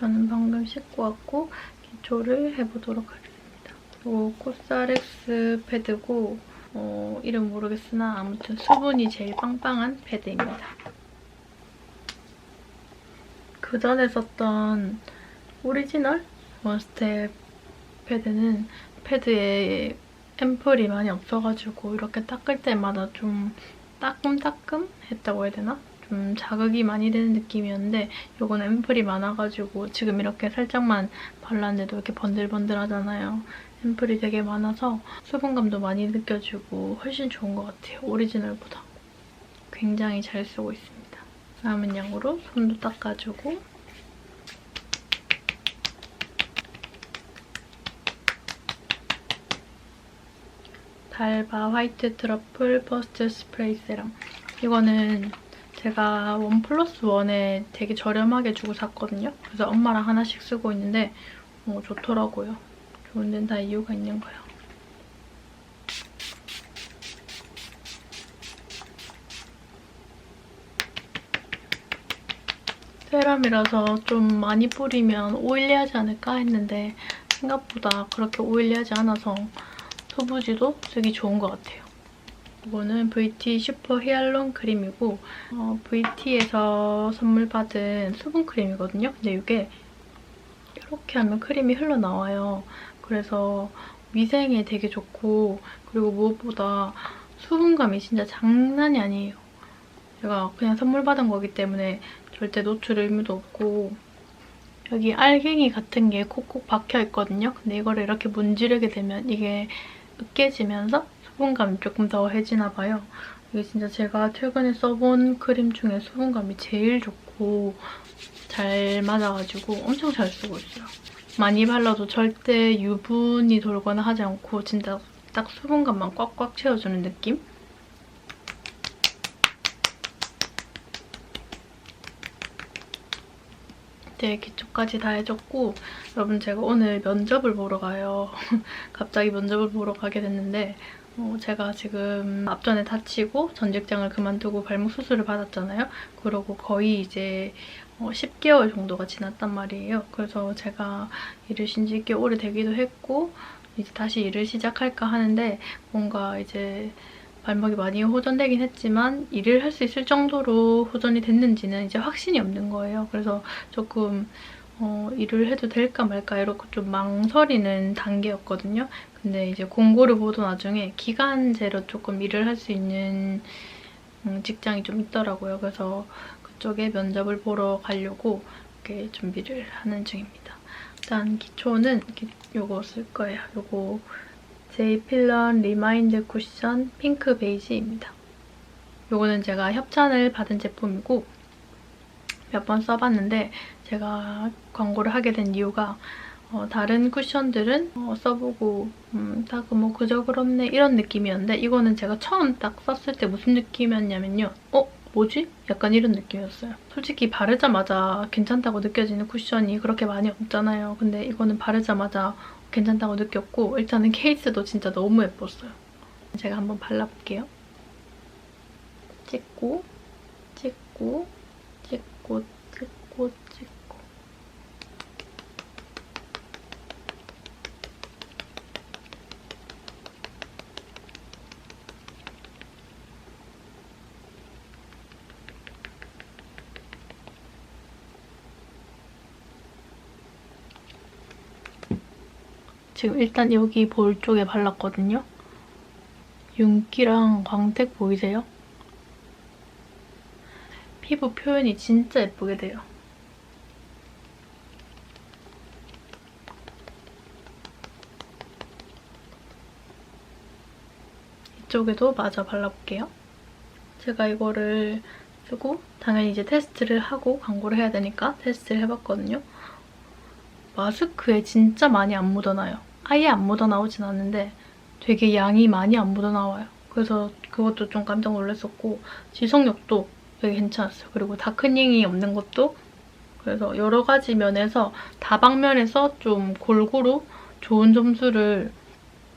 저는 방금 씻고 왔고 기초를 해보도록 하겠습니다. 이 코스알엑스 패드고 어, 이름 모르겠으나 아무튼 수분이 제일 빵빵한 패드입니다. 그 전에 썼던 오리지널 원스텝 패드는 패드에 앰플이 많이 없어가지고 이렇게 닦을 때마다 좀 따끔따끔 했다고 해야 되나? 좀 자극이 많이 되는 느낌이었는데 이건 앰플이 많아가지고 지금 이렇게 살짝만 발랐는데도 이렇게 번들번들하잖아요. 앰플이 되게 많아서 수분감도 많이 느껴지고 훨씬 좋은 것 같아요. 오리지널보다. 굉장히 잘 쓰고 있습니다. 남은 양으로 손도 닦아주고 달바 화이트 트러플 버스트 스프레이 세럼 이거는 제가 원 플러스 원에 되게 저렴하게 주고 샀거든요. 그래서 엄마랑 하나씩 쓰고 있는데 어, 좋더라고요. 좋은 데는 다 이유가 있는 거예요. 세럼이라서 좀 많이 뿌리면 오일리하지 않을까 했는데 생각보다 그렇게 오일리하지 않아서 소부지도 쓰기 좋은 것 같아요. 이거는 VT 슈퍼 히알론 크림이고 어, VT에서 선물 받은 수분 크림이거든요. 근데 이게 이렇게 하면 크림이 흘러나와요. 그래서 위생에 되게 좋고 그리고 무엇보다 수분감이 진짜 장난이 아니에요. 제가 그냥 선물 받은 거기 때문에 절대 노출 의무도 없고 여기 알갱이 같은 게 콕콕 박혀있거든요. 근데 이거를 이렇게 문지르게 되면 이게 으깨지면서 수분감이 조금 더해지나 봐요. 이게 진짜 제가 최근에 써본 크림 중에 수분감이 제일 좋고 잘 맞아가지고 엄청 잘 쓰고 있어요. 많이 발라도 절대 유분이 돌거나 하지 않고 진짜 딱 수분감만 꽉꽉 채워주는 느낌? 네, 기초까지 다 해줬고 여러분 제가 오늘 면접을 보러 가요. 갑자기 면접을 보러 가게 됐는데 어, 제가 지금 앞전에 다치고 전 직장을 그만두고 발목 수술을 받았잖아요. 그러고 거의 이제 어, 10개월 정도가 지났단 말이에요. 그래서 제가 일을 쉰지꽤 오래되기도 했고 이제 다시 일을 시작할까 하는데 뭔가 이제 발목이 많이 호전되긴 했지만 일을 할 수 있을 정도로 호전이 됐는지는 이제 확신이 없는 거예요. 그래서 조금 어, 일을 해도 될까 말까 이렇게 좀 망설이는 단계였거든요. 근데 이제 공고를 보던 와중에 기간제로 조금 일을 할 수 있는 음, 직장이 좀 있더라고요. 그래서 그쪽에 면접을 보러 가려고 이렇게 준비를 하는 중입니다. 일단 기초는 요거 쓸 거예요. 요거 제이필런 리마인드 쿠션 핑크 베이지입니다. 요거는 제가 협찬을 받은 제품이고 몇 번 써봤는데 제가 광고를 하게 된 이유가 어, 다른 쿠션들은 어, 써보고 음, 다뭐 그저 그렇네 이런 느낌이었는데 이거는 제가 처음 딱 썼을 때 무슨 느낌이었냐면요. 어? 뭐지? 약간 이런 느낌이었어요. 솔직히 바르자마자 괜찮다고 느껴지는 쿠션이 그렇게 많이 없잖아요. 근데 이거는 바르자마자 괜찮다고 느꼈고 일단은 케이스도 진짜 너무 예뻤어요. 제가 한번 발라볼게요. 찍고 찍고 찍고 찍고 찍고 지금 일단 여기 볼 쪽에 발랐거든요. 윤기랑 광택 보이세요? 피부 표현이 진짜 예쁘게 돼요. 이쪽에도 마저 발라볼게요. 제가 이거를 쓰고 당연히 이제 테스트를 하고 광고를 해야 되니까 테스트를 해봤거든요. 마스크에 진짜 많이 안 묻어나요. 아예 안 묻어나오진 않는데 되게 양이 많이 안 묻어나와요. 그래서 그것도 좀 깜짝 놀랐었고 지속력도 되게 괜찮았어요. 그리고 다크닝이 없는 것도 그래서 여러 가지 면에서 다방면에서 좀 골고루 좋은 점수를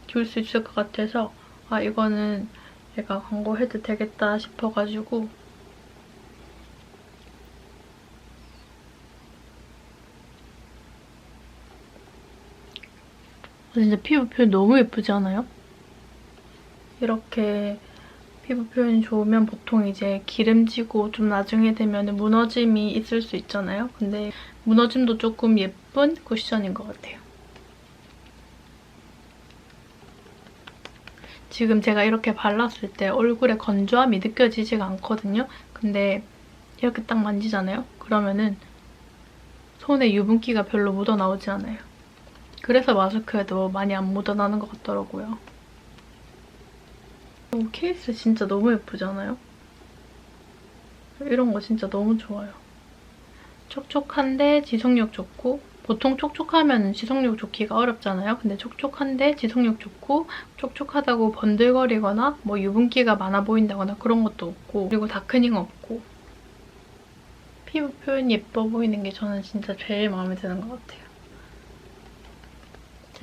줄 수 있을 것 같아서 아 이거는 얘가 광고해도 되겠다 싶어가지고 진짜 피부 표현 너무 예쁘지 않아요? 이렇게 피부 표현이 좋으면 보통 이제 기름지고 좀 나중에 되면 무너짐이 있을 수 있잖아요. 근데 무너짐도 조금 예쁜 쿠션인 것 같아요. 지금 제가 이렇게 발랐을 때 얼굴에 건조함이 느껴지지가 않거든요. 근데 이렇게 딱 만지잖아요. 그러면은 손에 유분기가 별로 묻어나오지 않아요. 그래서 마스크에도 많이 안 묻어나는 것 같더라고요. 이 케이스 진짜 너무 예쁘지 않아요? 이런 거 진짜 너무 좋아요. 촉촉한데 지속력 좋고 보통 촉촉하면 지속력 좋기가 어렵잖아요. 근데 촉촉한데 지속력 좋고 촉촉하다고 번들거리거나 뭐 유분기가 많아 보인다거나 그런 것도 없고 그리고 다크닝 없고 피부 표현 예뻐 보이는 게 저는 진짜 제일 마음에 드는 것 같아요.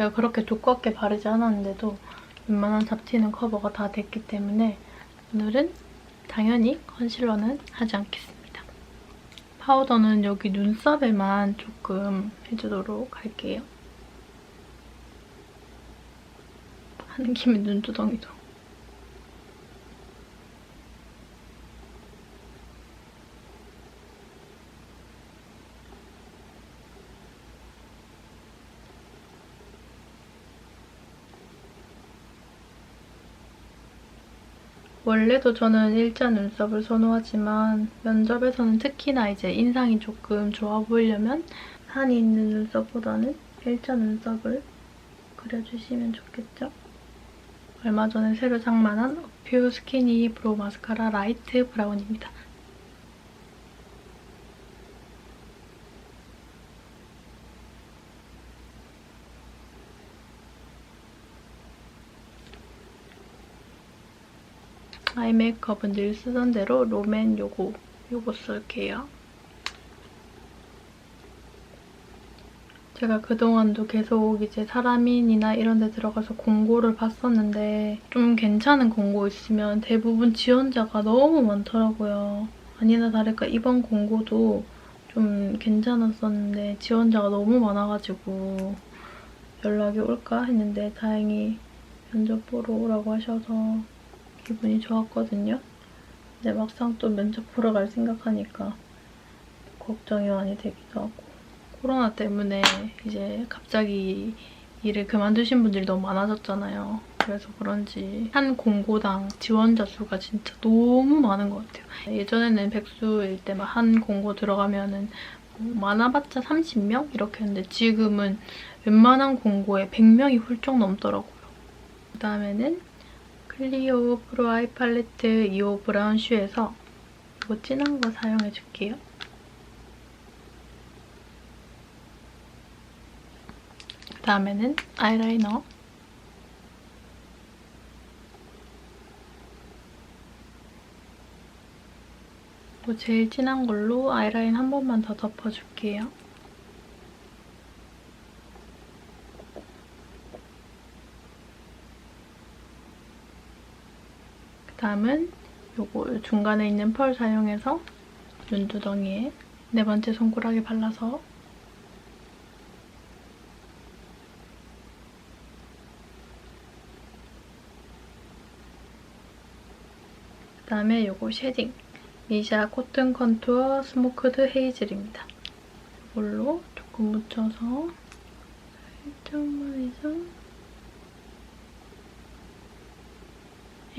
제가 그렇게 두껍게 바르지 않았는데도 웬만한 잡티는 커버가 다 됐기 때문에 오늘은 당연히 컨실러는 하지 않겠습니다. 파우더는 여기 눈썹에만 조금 해주도록 할게요. 하는 김에 눈두덩이도. 원래도 저는 일자 눈썹을 선호하지만 면접에서는 특히나 이제 인상이 조금 좋아 보이려면 산이 있는 눈썹보다는 일자 눈썹을 그려주시면 좋겠죠? 얼마 전에 새로 장만한 어퓨 스키니 브로우 마스카라 라이트 브라운입니다. 아이 메이크업은 늘 쓰던 대로 롬앤 요거 요거 쓸게요. 제가 그동안도 계속 이제 사람인이나 이런 데 들어가서 공고를 봤었는데 좀 괜찮은 공고 있으면 대부분 지원자가 너무 많더라고요. 아니나 다를까 이번 공고도 좀 괜찮았었는데 지원자가 너무 많아가지고 연락이 올까 했는데 다행히 면접 보러 오라고 하셔서 기분이 좋았거든요. 근데 막상 또 면접 보러 갈 생각하니까 걱정이 많이 되기도 하고 코로나 때문에 이제 갑자기 일을 그만두신 분들이 너무 많아졌잖아요. 그래서 그런지 한 공고당 지원자 수가 진짜 너무 많은 것 같아요. 예전에는 백수일 때막한 공고 들어가면은 뭐 많아봤자 30명? 이렇게 했는데 지금은 웬만한 공고에 100명이 훌쩍 넘더라고요. 그 다음에는 클리오 프로 아이 팔레트 2호 브라운 슈에서 이거 진한 거 사용해줄게요. 그 다음에는 아이라이너 뭐 제일 진한 걸로 아이라인 한 번만 더 덮어줄게요. 다음은 요거 중간에 있는 펄 사용해서 눈두덩이에 네 번째 손가락에 발라서 그다음에 요거 쉐딩 미샤 코튼 컨투어 스모크드 헤이즐입니다. 이걸로 조금 묻혀서 살짝만 해서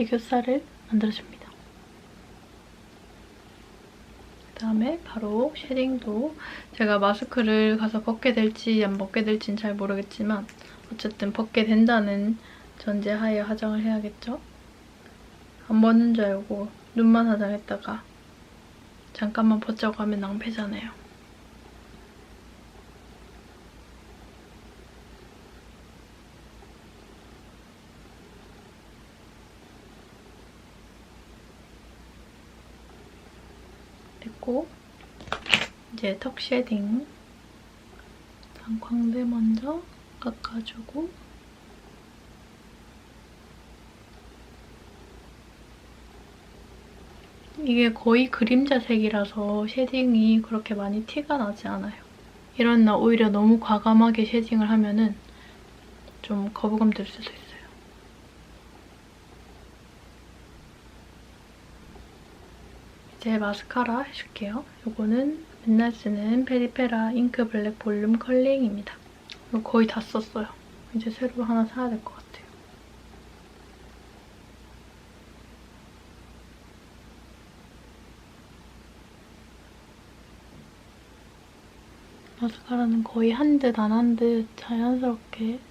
애교살을 만들어줍니다. 그 다음에 바로 쉐딩도 제가 마스크를 가서 벗게 될지 안 벗게 될지는 잘 모르겠지만 어쨌든 벗게 된다는 전제하에 화장을 해야겠죠? 안 벗는 줄 알고 눈만 화장했다가 잠깐만 벗자고 하면 낭패잖아요. 됐고 이제 턱 쉐딩 광대 먼저 깎아주고 이게 거의 그림자색이라서 쉐딩이 그렇게 많이 티가 나지 않아요. 이런 날 오히려 너무 과감하게 쉐딩을 하면은 좀 거부감 들 수도 있어요. 이제 마스카라 해줄게요. 이거는 맨날 쓰는 페리페라 잉크 블랙 볼륨 컬링입니다. 이거 거의 다 썼어요. 이제 새로 하나 사야 될 것 같아요. 마스카라는 거의 한 듯 안 한 듯 자연스럽게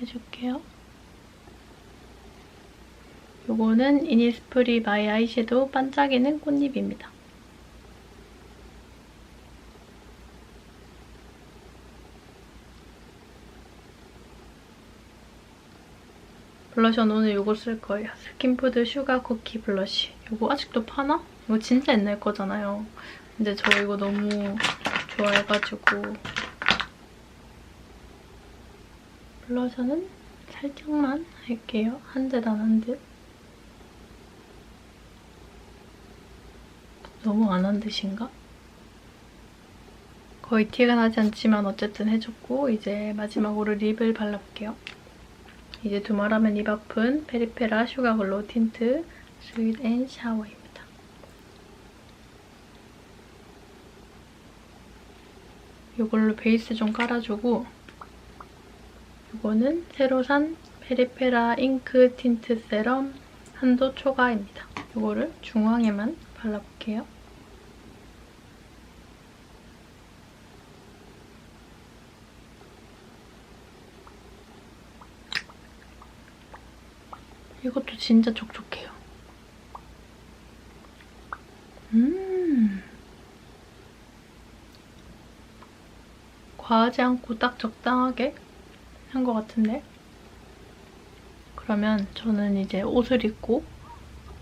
해줄게요. 요거는 이니스프리 마이 아이섀도우 반짝이는 꽃잎입니다. 블러셔는 오늘 요거 쓸 거예요. 스킨푸드 슈가 쿠키 블러쉬. 요거 아직도 파나? 이거 진짜 옛날 거잖아요. 근데 저 이거 너무 좋아해가지고 블러셔는 살짝만 할게요. 한 듯 안 한 듯. 너무 안 한 듯인가? 거의 티가 나지 않지만 어쨌든 해줬고 이제 마지막으로 립을 발라볼게요. 이제 두말하면 입 아픈 페리페라 슈가 글로우 틴트 스윗 앤 샤워입니다. 이걸로 베이스 좀 깔아주고 이거는 새로 산 페리페라 잉크 틴트 세럼 한도 초과입니다. 이거를 중앙에만 발라볼게요. 이것도 진짜 촉촉해요. 음. 과하지 않고 딱 적당하게 한 것 같은데? 그러면 저는 이제 옷을 입고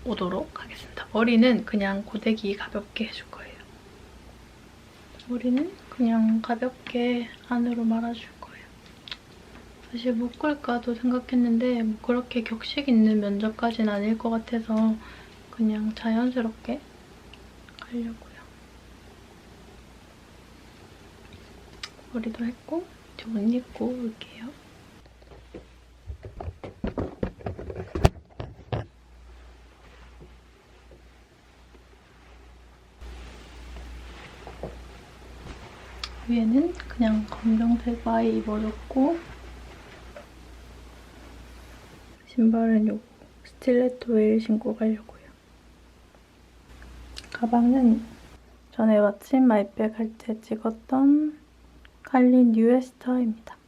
오도록 하겠습니다. 머리는 그냥 고데기 가볍게 해줄 거예요. 머리는 그냥 가볍게 안으로 말아줄 거예요. 사실 묶을까도 생각했는데 뭐 그렇게 격식 있는 면접까지는 아닐 것 같아서 그냥 자연스럽게 가려고요. 머리도 했고 이제 옷 입고 올게요. 위에는 그냥 검정색 와이 입어줬고 신발은 요 스틸레토 웨일 신고 가려고요. 가방은 전에 마침 마이백 할 때 찍었던 칼린 뉴에스터입니다.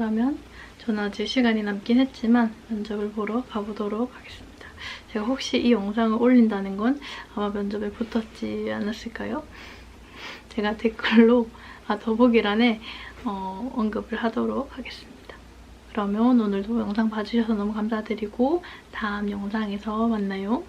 그러면 저는 아직 시간이 남긴 했지만 면접을 보러 가보도록 하겠습니다. 제가 혹시 이 영상을 올린다는 건 아마 면접에 붙었지 않았을까요? 제가 댓글로 아, 더보기란에 어, 언급을 하도록 하겠습니다. 그러면 오늘도 영상 봐주셔서 너무 감사드리고 다음 영상에서 만나요.